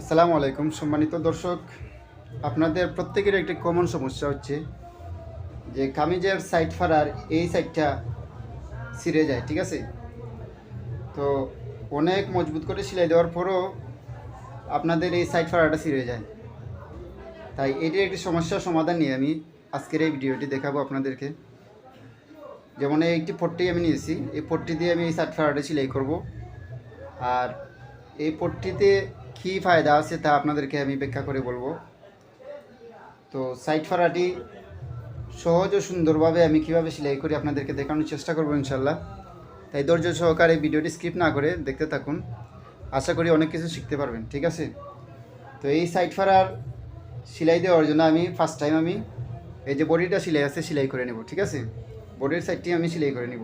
আসসালামু আলাইকুম সম্মানিত দর্শক। আপনাদের প্রত্যেকের একটি কমন সমস্যা হচ্ছে যে কামিজের সাইড ফাড়ার এই সাইডটা ছিঁড়ে যায়, ঠিক আছে? তো অনেক মজবুত করে সেলাই দেওয়ার পরও আপনাদের এই সাইড ফাড়াটা ছিঁড়ে যায়। তাই এটির একটি সমস্যার সমাধান নিয়ে আমি আজকের এই ভিডিওটি দেখাবো আপনাদেরকে। যেমন এই একটি পট্টি আমি নিয়েছি, এই পট্টি দিয়ে আমি এই সাইড ফাড়াটা সেলাই করব। আর এই পট্টিতে কী ফায়দা আছে তা আপনাদেরকে আমি ব্যাখ্যা করে বলব। তো সাইড ফাড়াটি সহজ ও সুন্দরভাবে আমি কীভাবে সেলাই করি আপনাদেরকে দেখানোর চেষ্টা করব ইনশাল্লাহ। তাই ধৈর্য সহকারে ভিডিওটি স্কিপ না করে দেখতে থাকুন। আশা করি অনেক কিছু শিখতে পারবেন, ঠিক আছে? তো এই সাইড ফাড়ার সেলাই দেওয়ার জন্য আমি ফার্স্ট টাইম আমি এই যে বডিটা সেলাই আছে সেলাই করে নেব, ঠিক আছে? বডির সাইডটি আমি সেলাই করে নেব।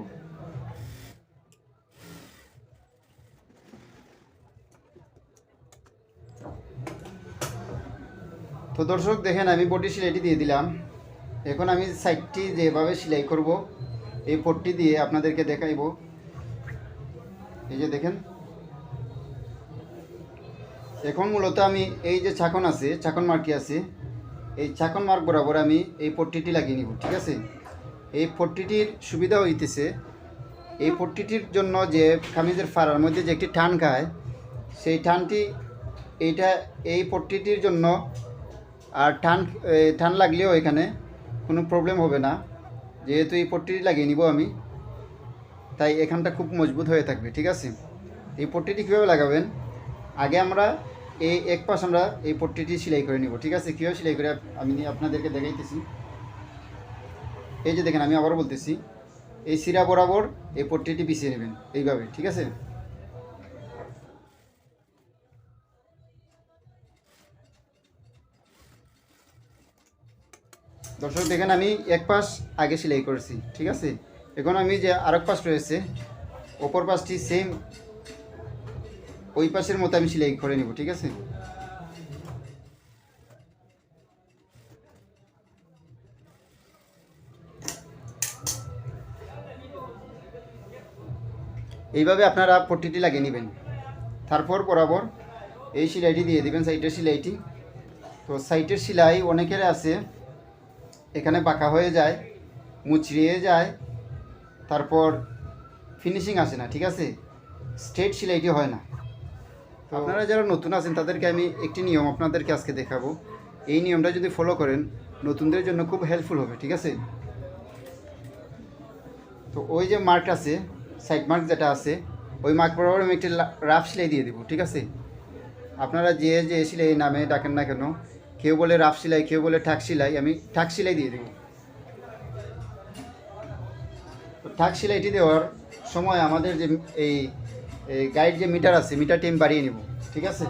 তো দর্শক, দেখেন আমি বডি সেলাইটি দিয়ে দিলাম। এখন আমি সাইডটি যেভাবে সেলাই করব, এই পট্টি দিয়ে আপনাদেরকে দেখাইব। এই যে দেখেন। এখন মূলত আমি এই যে ছাকন আছে ছাকন মার্কি আছে, এই ছাকন মার্ক বরাবর আমি এই পট্টিটি লাগিয়ে নিব, ঠিক আছে? এই পট্টিটির সুবিধা হইতেছে, এই পট্টিটির জন্য যে কামিজের ফাড়ার মধ্যে যে একটি টান খায়, সেই টানটি এইটা, এই পট্টিটির জন্য আর এ, টান লাগলেও এখানে কোনো প্রবলেম হবে না। যেহেতু এই পট্টিটি লাগিয়ে নিব আমি তাই এখানটা খুব মজবুত হয়ে থাকবে ঠিক আছে? এই পট্টিটি কীভাবে লাগাবেন? আগে আমরা এই এক পাশ আমরা এই পট্টিটি সেলাই করে নিব ঠিক আছে? কীভাবে সেলাই করে আমি আপনাদেরকে দেখাইতেছি। এই যে দেখেন আমি আবারও বলতেছি এই সিরা বরাবর এই পট্টিটি বিছিয়ে নেবেন এইভাবে ঠিক আছে? দর্শক, দেখেন আমি এক পাশ আগে সেলাই করেছি, ঠিক আছে? এখন আমি যে আরেক পাশ রয়েছে অপর পাশটি সেম ওই পাশের মতো আমি সেলাই করে নেব, ঠিক আছে? এইভাবে আপনারা পট্টিটি লাগিয়ে নেবেন। তারপর বরাবর এই সেলাইটি দিয়ে দিবেন সাইটের সেলাইটি। তো সাইটের সেলাই অনেকের আছে এখানে বাঁকা হয়ে যায়, মুচড়িয়ে যায়, তারপর ফিনিশিং আসে না, ঠিক আছে? স্ট্রেট সেলাইটি হয় না। তো আপনারা যারা নতুন আছেন, তাদেরকে আমি একটি নিয়ম আপনাদেরকে আজকে দেখাবো। এই নিয়মটা যদি ফলো করেন, নতুনদের জন্য খুব হেল্পফুল হবে, ঠিক আছে? তো ওই যে মার্ক আছে সাইড মার্ক যেটা আছে, ওই মার্ক বরাবর আমি একটি রাফ সেলাই দিয়ে দেবো, ঠিক আছে? আপনারা যে যে সেলাই নামে ডাকেন না কেন কেউ বলে রাফ সেলাই, কেউ বলে ঠাক সেলাই, আমি ঠাক সেলাই দিয়ে দেবো। ঠাক সেলাইটি দেওয়ার সময় আমাদের যে এই গাইড যে মিটার আছে মিটারটি আমি বাড়িয়ে নেব, ঠিক আছে?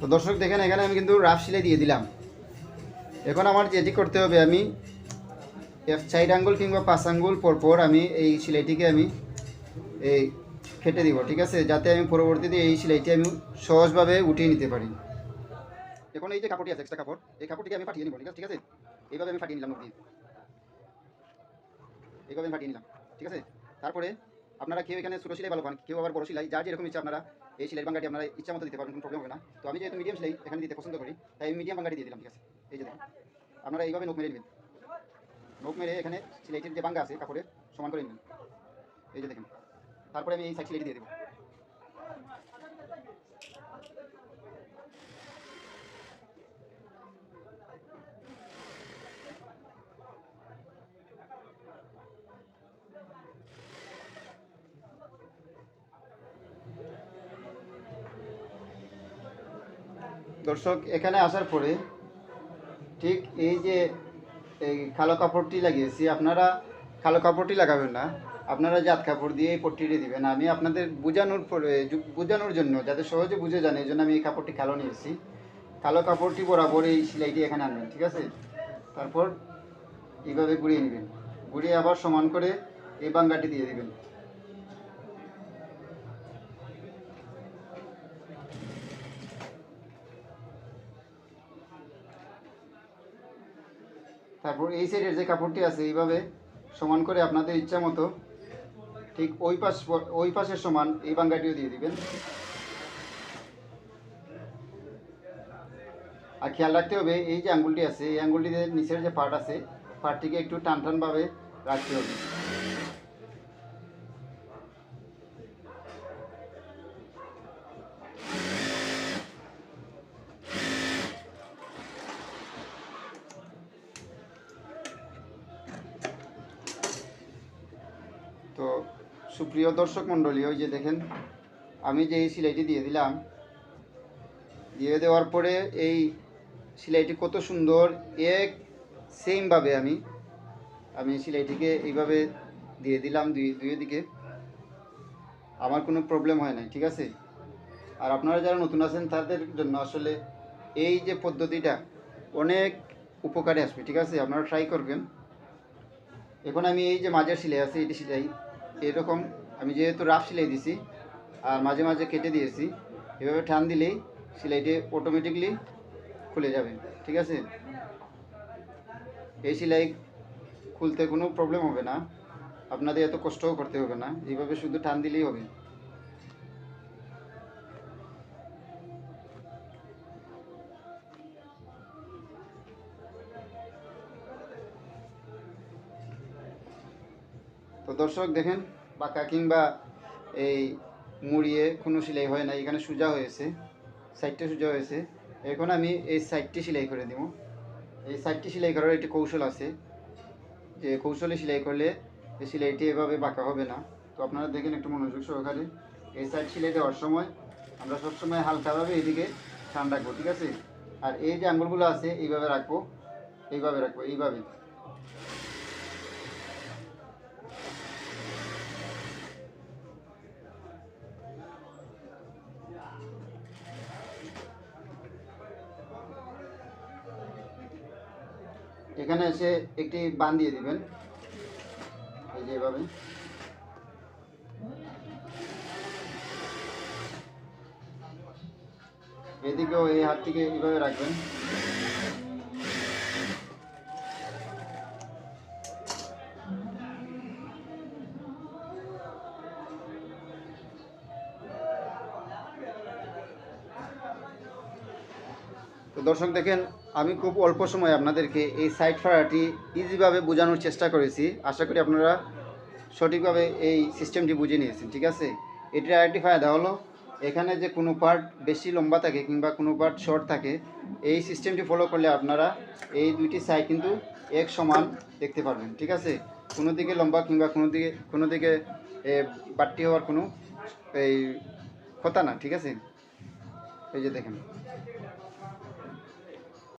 তো দর্শক, দেখেন, এখানে আমি কিন্তু রাফ সিলাই দিয়ে দিলাম। এখন আমার যেটি করতে হবে, আমি এক চার আঙ্গুল কিংবা পাঁচ আঙ্গুল পরপর আমি এই সেলাইটিকে আমি এই কেটে দিব, ঠিক আছে? যাতে আমি পরবর্তীতে এই সিলাইটি আমি সহজভাবে উঠিয়ে নিতে পারি। এখন এই যে কাপড়টি আছে এক্সট্রা কাপড়, এই কাপড়টিকে আমি ফাটিয়ে নিব, ঠিক আছে? ঠিক আছে? এইভাবে আমি ফাটিয়ে নিলাম এইভাবে আমি ফাটিয়ে নিলাম, ঠিক আছে? তারপরে আপনারা কেউ এখানে ছোটো সেলাই ভালো পান, কেউ আবার বড় সেলাই, যার যেরকম ইচ্ছা আপনারা এই সেলাই বাঙ্গাটি আপনারা ইচ্ছা মতো দিতে পারবেন, কোনো প্রবলেম হবে না। তো আমি যেহেতু মিডিয়াম সেলাই এখানে দিতে পছন্দ করি, তাই আমি মিডিয়াম বাঙ্গাটি দিয়ে দিলাম, ঠিক আছে? এই যে দেখুন, আপনারা এইভাবে নোক মেরে নেবেন। নোক মেরে এখানে সিলাইটির যে বাঙ্গা আছে, কাপড়ের, সমান করে নেবেন। এই যে দেখেন, তারপরে আমি এই সাইড সিলাইটি দিয়ে দেবো। দর্শক, এখানে আসার পরে ঠিক এই যে এই কালো কাপড়টি লাগিয়েছি, আপনারা কালো কাপড়টি লাগাবেন না, আপনারা জাত কাপড় দিয়ে এই পট্টিটি দিবেন। আমি আপনাদের বোঝানোর বোঝানোর জন্য, যাতে সহজে বুঝে যান এই জন্য আমি এই কাপড়টি কালো নিয়েছি। কালো কাপড়টি বরাবর এই সেলাইটি এখানে আনবেন, ঠিক আছে? তারপর এইভাবে ঘুরিয়ে নেবেন। ঘুরিয়ে আবার সমান করে এই বাঙ্গাটি দিয়ে দিবেন। তারপর এই সাইডের যে কাপড়টি আছে, এইভাবে সমান করে আপনাদের ইচ্ছা মতো ঠিক ওই পাশ ওই পাশের সমান এই বাঙ্গাটিও দিয়ে দিবেন। আর খেয়াল রাখতে হবে, এই যে আঙ্গুলটি আছে, এই আঙ্গুলটিতে নিচের যে পার্ট আছে, পার্টটিকে একটু টান টানভাবে রাখতে হবে। সুপ্রিয় দর্শক মণ্ডলী, ওই যে দেখেন, আমি যে এই সিলাইটি দিয়ে দিলাম, দিয়ে দেওয়ার পরে এই সেলাইটি কত সুন্দর, এক সেমভাবে আমি আমি সেলাইটিকে এইভাবে দিয়ে দিলাম দুই দুই দিকে। আমার কোনো প্রবলেম হয় নাই, ঠিক আছে? আর আপনারা যারা নতুন আছেন, তাদের জন্য আসলে এই যে পদ্ধতিটা অনেক উপকারে আসবে, ঠিক আছে? আপনারা ট্রাই করবেন। এখন আমি এই যে মাঝের সিলাই আছে, এটি সেলাই এরকম আমি যেহেতু রাফ সেলাই দিছি, আর মাঝে মাঝে কেটে দিয়েছি, এভাবে ঠান দিলেই সেলাইটি অটোমেটিকলি খুলে যাবে, ঠিক আছে? এই সেলাই খুলতে কোনো প্রবলেম হবে না, আপনাদের এত কষ্টও করতে হবে না এইভাবে শুধু টান দিলেই হবে। তো দর্শক দেখেন, বাঁকা কিংবা এই মুড়িয়ে কোনো সেলাই হয় না এখানে সোজা হয়েছে, সাইডটা সোজা হয়েছে। এখন আমি এই সাইডটি সেলাই করে দিব। এই সাইডটি সেলাই করার একটি কৌশল আছে, যে কৌশলে সেলাই করলে এই সেলাইটি এভাবে বাঁকা হবে না। তো আপনারা দেখেন একটু মনোযোগ সহকারে, এই সাইড সেলাই দেওয়ার সময় আমরা সবসময় হালকাভাবে এইদিকে টান রাখব, ঠিক আছে? আর এই যে আঙুলগুলো আছে, এইভাবে রাখব এইভাবে রাখব, এইভাবে। এখানে এসে একটি বান দিয়ে দিবেন। এই যে এভাবে। এদিকেও এই হাতটিকে এইভাবে রাখবেন। দর্শক দেখেন, আমি খুব অল্প সময় আপনাদেরকে এই সাইড ফাড়াটি ইজিভাবে বোঝানোর চেষ্টা করেছি। আশা করি আপনারা সঠিকভাবে এই সিস্টেমটি বুঝে নিয়েছেন, ঠিক আছে? এটির আরেকটি ফায়দা হলো, এখানে যে কোনো পার্ট বেশি লম্বা থাকে কিংবা কোনো পার্ট শর্ট থাকে, এই সিস্টেমটি ফলো করলে আপনারা এই দুইটি সাইড কিন্তু এক সমান দেখতে পারবেন, ঠিক আছে? কোনো দিকে লম্বা কিংবা কোনো দিকে কোনো দিকে বাড়তি হওয়ার কোনো এই কথা না, ঠিক আছে? এই যে দেখেন।